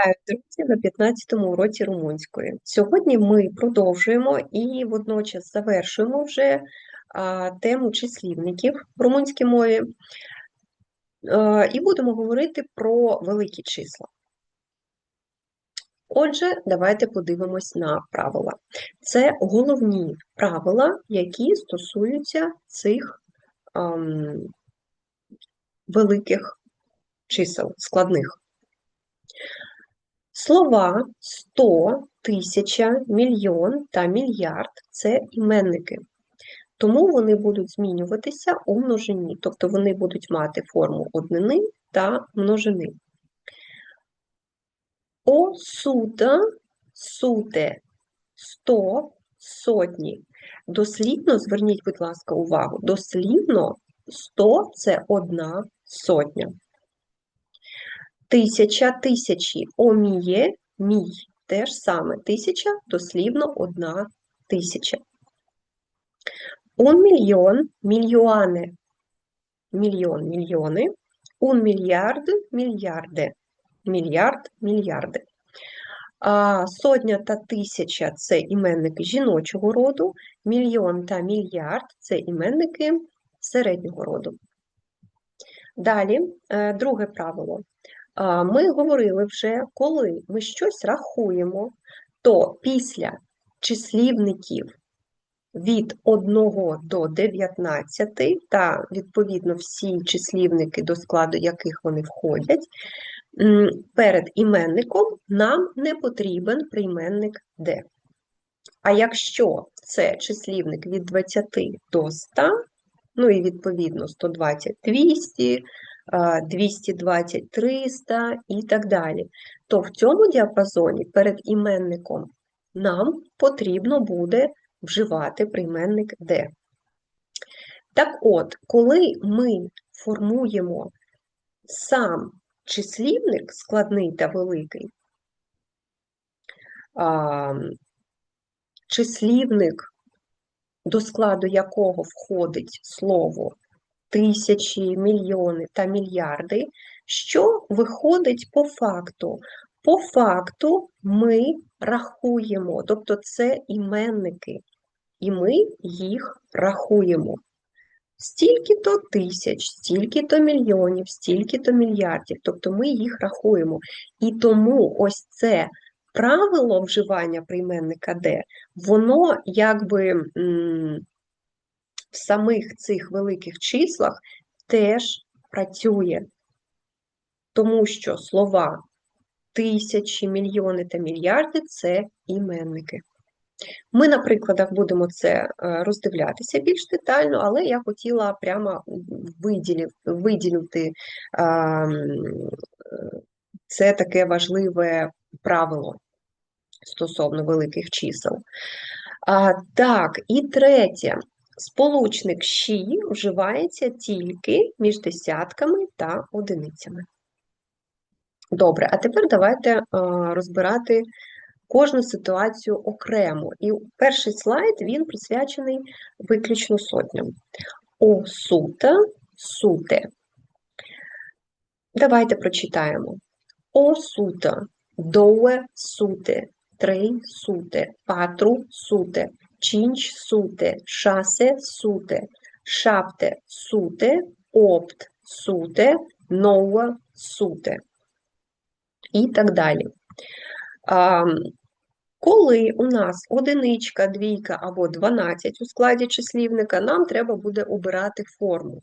Вітаю, друзі, на 15-му уроці румунської. Сьогодні ми продовжуємо і водночас завершуємо вже а, тему числівників в румунській мові. А, і будемо говорити про великі числа. Отже, давайте подивимось на правила. Це головні правила, які стосуються цих ам, великих чисел, складних. Слова 100, тисяча, мільйон та мільярд це іменники. Тому вони будуть змінюватися у множині, тобто вони будуть мати форму однини та множини. О сута, суте, сто, сотні. Дослідно, зверніть, будь ласка, увагу, дослідно 100 – це одна сотня. Тисяча тисячі оміє мій. Те ж саме. Тисяча дослівно одна тисяча. Un мільйон мільйони. Мільйон мільйони. Un мільярд мільярди. Мільярд мільярди. А Сотня та тисяча це іменники жіночого роду, мільйон та мільярд це іменники середнього роду. Далі, е, друге правило. Ми говорили вже, коли ми щось рахуємо, то після числівників від 1 до 19, та, відповідно, всі числівники, до складу яких вони входять, перед іменником нам не потрібен прийменник «де». А якщо це числівник від 20 до 100, ну і відповідно 120 200, 220 300 і так далі, то в цьому діапазоні перед іменником нам потрібно буде вживати прийменник «де». Так от, коли ми формуємо сам числівник складний та великий, числівник, до складу якого входить слово тисячі, мільйони та мільярди, що виходить по факту. По факту ми рахуємо, тобто це іменники, і ми їх рахуємо. Стільки-то тисяч, стільки-то мільйонів, стільки-то мільярдів, тобто ми їх рахуємо. І тому ось це правило вживання прийменника «де», воно якби в самих цих великих числах теж працює, тому що слова тисячі, мільйони та мільярди це іменники. Ми на прикладах будемо це е, роздивлятися більш детально, але я хотіла прямо виділити це таке важливе правило стосовно великих чисел. А, Так, і третє. Сполучник «щі» вживається тільки між десятками та одиницями. Добре, а тепер давайте розбирати кожну ситуацію окремо. І перший слайд він присвячений виключно сотням. О сута, суте. Давайте прочитаємо. О сута, доуе суте, три суте, патру суте, cinci sute, șase sute, șapte sute, opt sute, nouă sute. І так далі. Коли у нас одиничка, двійка або 12 у складі числівника, нам треба буде обирати форму.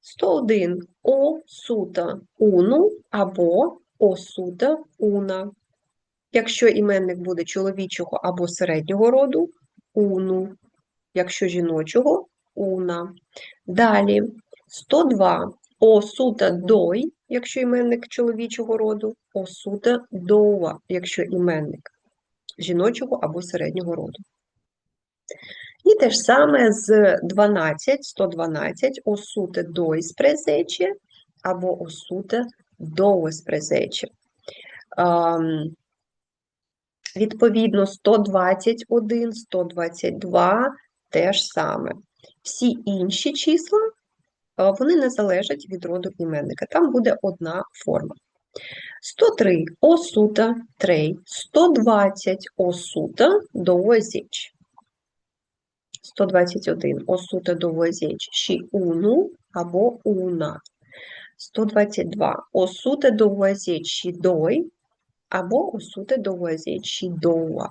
101 о сута уну або о сута уна. Якщо іменник буде чоловічого або середнього роду, уну, якщо жіночого уна. Далі 102 осута дой, якщо іменник чоловічого роду, осута доуа, якщо іменник жіночого або середнього роду. І те ж саме з 12, 112 осуте дой презече або осуте доуе презече. Відповідно, 121, 122 теж саме. Всі інші числа вони не залежать від роду іменника. Там буде одна форма. 103 осута трей, 120 осута довозіч. 121 осута довозіч ші уну або уна. 122 осуте довозіч ші дой або осуте довозіч ші доуа.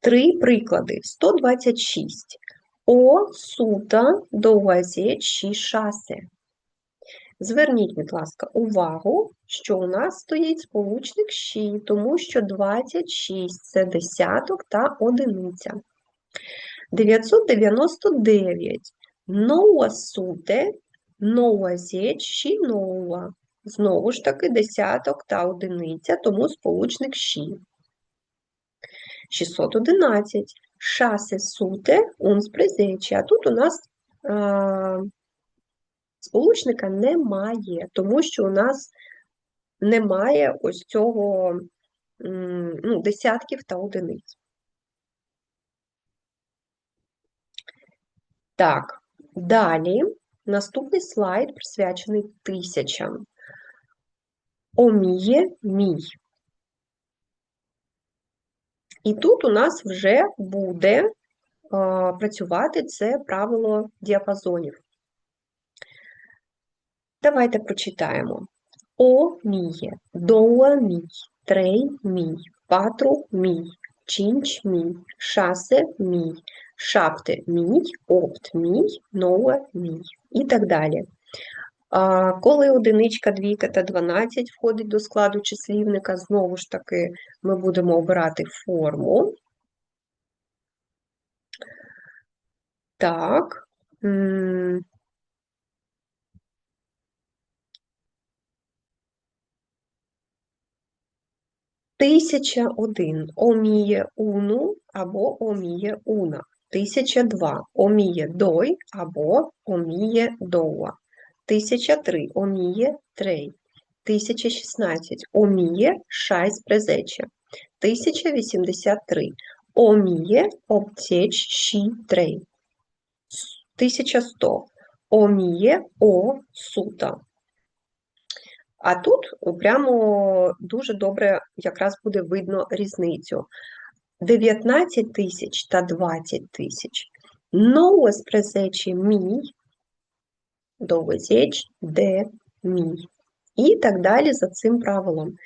Три приклади. 126. О сута довозіч ші шасе. Зверніть, будь ласка, увагу, що у нас стоїть сполучник «щі», тому що 26 це десяток та одиниця. 999. Ноуа суте, ноуа зєч, ші ноуа. Знову ж таки, десяток та одиниця, тому сполучник «щі». 611. Шасе суте, унс презечі. А тут у нас а, Сполучника немає, тому що у нас немає ось цього ну, десятків та одиниць. Так, далі наступний слайд присвячений тисячам. Оміє мій. І тут у нас вже буде а, працювати це правило діапазонів. Давайте прочитаємо. О міє, доуа мій, трей мій, патру мій, чинч мій, шасе мій, шапте мій, опт мій, ноуа мій і так далі. Коли одиничка, двійка та 12 входить до складу числівника, знову ж таки ми будемо обирати форму. Так. Тисяча один оміє уну або оміє уна. Тисяча два оміє дой або оміє доуа. Тисяча три оміє трей. Тисяча шістнадцять оміє шайс презече. Тисяча вісімдесят три оміє обтеч ші трей. Тисяча сто оміє о сута. А тут прямо дуже добре якраз буде видно різницю. 19 тисяч та 20 тисяч. Нове презечі мій, довезеч де мій. І так далі за цим правилом.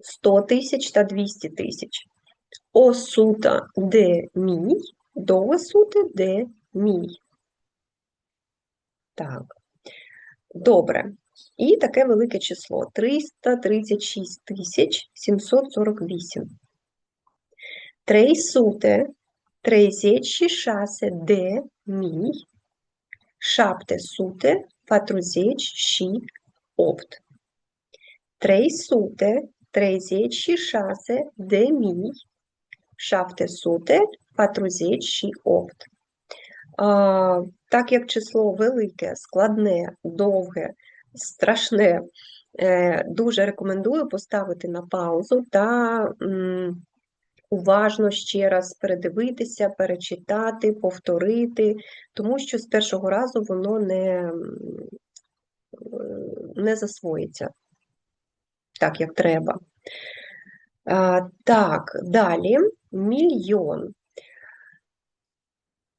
100 тисяч та 200 тисяч. Осута де мій, довесути де мій. Так. Добре. І таке велике число 336 тисяч 748. Трейсуте, трейзечі шасе де мій, шапте суте, патрузеч ші опт. Трейсуте, трейзечі шасе де мій, шапте суте, патрузеч ші опт. Так як число велике, складне, довге, страшне, е, дуже рекомендую поставити на паузу та уважно ще раз передивитися, перечитати, повторити, тому що з першого разу воно не, не засвоїться так, як треба. Так, далі мільйон.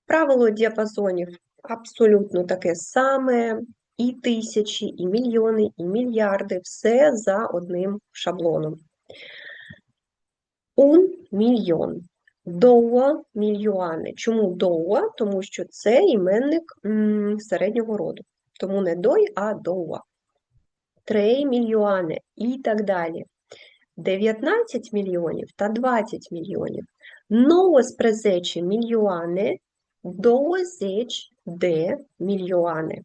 Правило діапазонів абсолютно таке саме, і тисячі, і мільйони, і мільярди все за одним шаблоном. Un мільйон. Доуа мільйони. Чому доуа? Тому що це іменник м, середнього роду. Тому не дой, а доуа. Трей мільйони і так далі. 19 мільйонів та 20 мільйонів. Новос презечі мільйони 20 мільйони.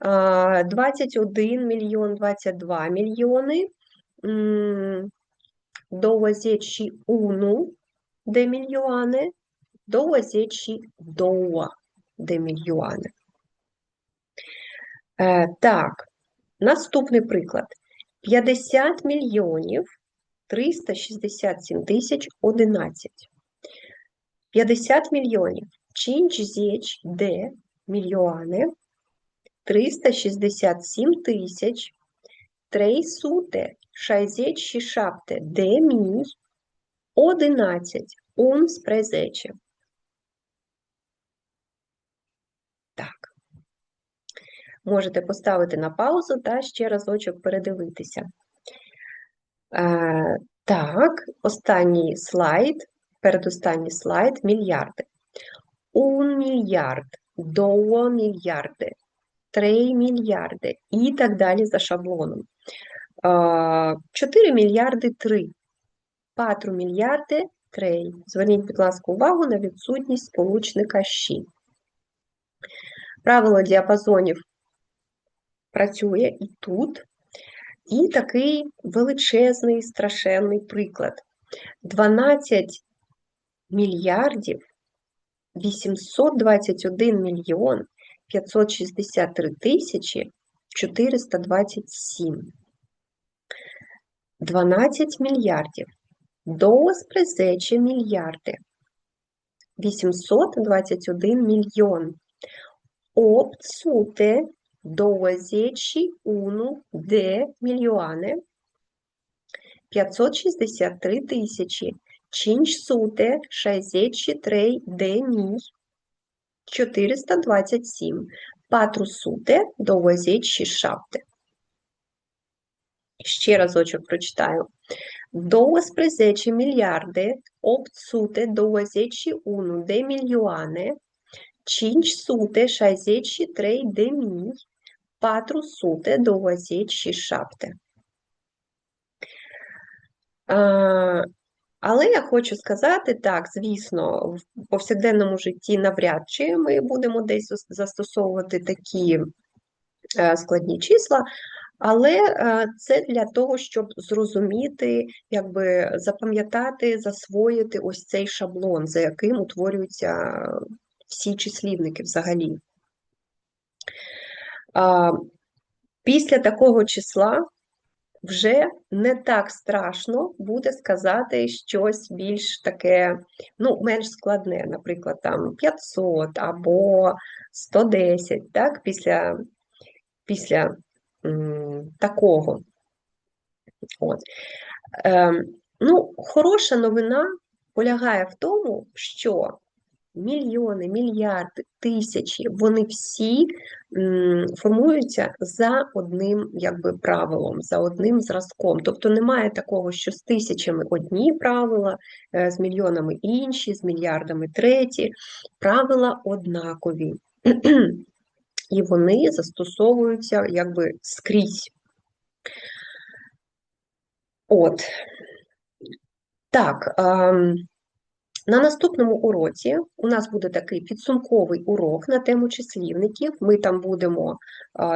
21 мільйон 22 мільйони. Довозячі уну де мільйони, довозячі доуа де мільйони. Е, так, наступний приклад. 50 мільйонів 367 тисяч 11. 50 мільйонів. Чинч зіч де мільйони. 367 тисяч 366 шапте де мій 11 унс презече. Так. Можете поставити на паузу та ще разочок передивитися. Е, Так, останній слайд, передостанній слайд мільярди. Un мільярд, два мільярди, три мільярди і так далі за шаблоном. 4 мільярди 3. 4 мільярди 3. Зверніть, будь ласка, увагу на відсутність сполучника «щі». Правило діапазонів працює і тут. І такий величезний, страшенний приклад. 12 мільярдів 821 мільйон 563 тисячі 427. 12 мільярдів. Презече мільярди. 821 мільйон. Обцуте 21 де мільйони. 563 тисячі. Cincisute 63 de mii 427 427. Ще разочок прочитаю. 12 мільярди 821 de milioane 563 de mii 427. А, але я хочу сказати, так, звісно, в повсякденному житті навряд чи ми будемо десь застосовувати такі е, складні числа, але е, це для того, щоб зрозуміти, якби запам'ятати, засвоїти ось цей шаблон, за яким утворюються всі числівники взагалі. Після такого числа вже не так страшно буде сказати щось більш таке, ну, менш складне, наприклад, там 500 або 110, так, після після такого. От. Е, ну, Хороша новина полягає в тому, що мільйони, мільярди, тисячі, вони всі формуються за одним якби, правилом, за одним зразком. Тобто немає такого, що з тисячами одні правила, е, з мільйонами інші, з мільярдами треті. Правила однакові. І вони застосовуються якби скрізь. От. Так. На наступному уроці у нас буде такий підсумковий урок на тему числівників. Ми там будемо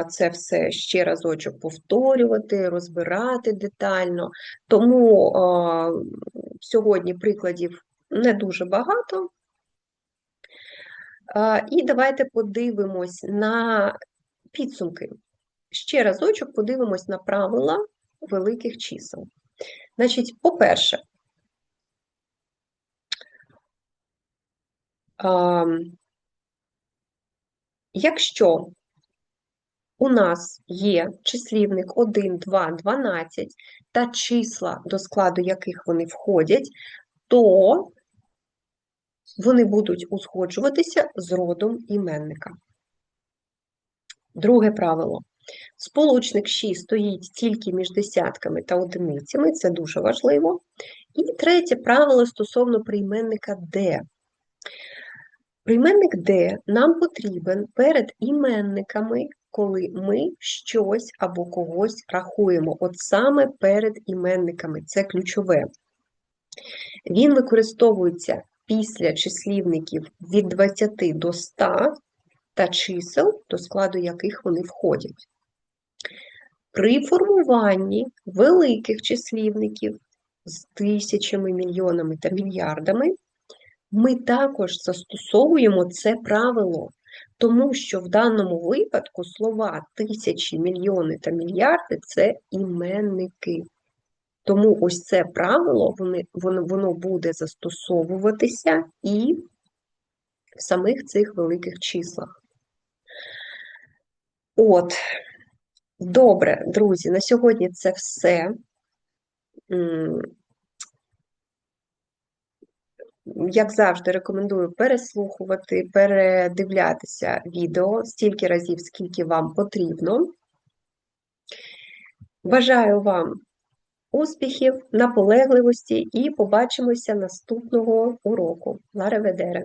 це все ще разочок повторювати, розбирати детально. Тому сьогодні прикладів не дуже багато. І давайте подивимось на підсумки. Ще разочок подивимось на правила великих чисел. Значить, по-перше, Якщо у нас є числівник 1, 2, 12 та числа, до складу яких вони входять, то вони будуть узгоджуватися з родом іменника. Друге правило. Сполучник 6 стоїть тільки між десятками та одиницями, це дуже важливо. І третє правило стосовно прийменника D. Прийменник де нам потрібен перед іменниками, коли ми щось або когось рахуємо. От саме перед іменниками це ключове. Він використовується після числівників від 20 до 100 та чисел, до складу яких вони входять. При формуванні великих числівників з тисячами, мільйонами та мільярдами ми також застосовуємо це правило, тому що в даному випадку слова тисячі, мільйони та мільярди це іменники. Тому ось це правило воно, воно, буде застосовуватися і в самих цих великих числах. От, добре, друзі, на сьогодні це все. Як завжди, рекомендую переслухувати, передивлятися відео стільки разів, скільки вам потрібно. Бажаю вам успіхів, наполегливості і побачимося наступного уроку. Лара Ведере!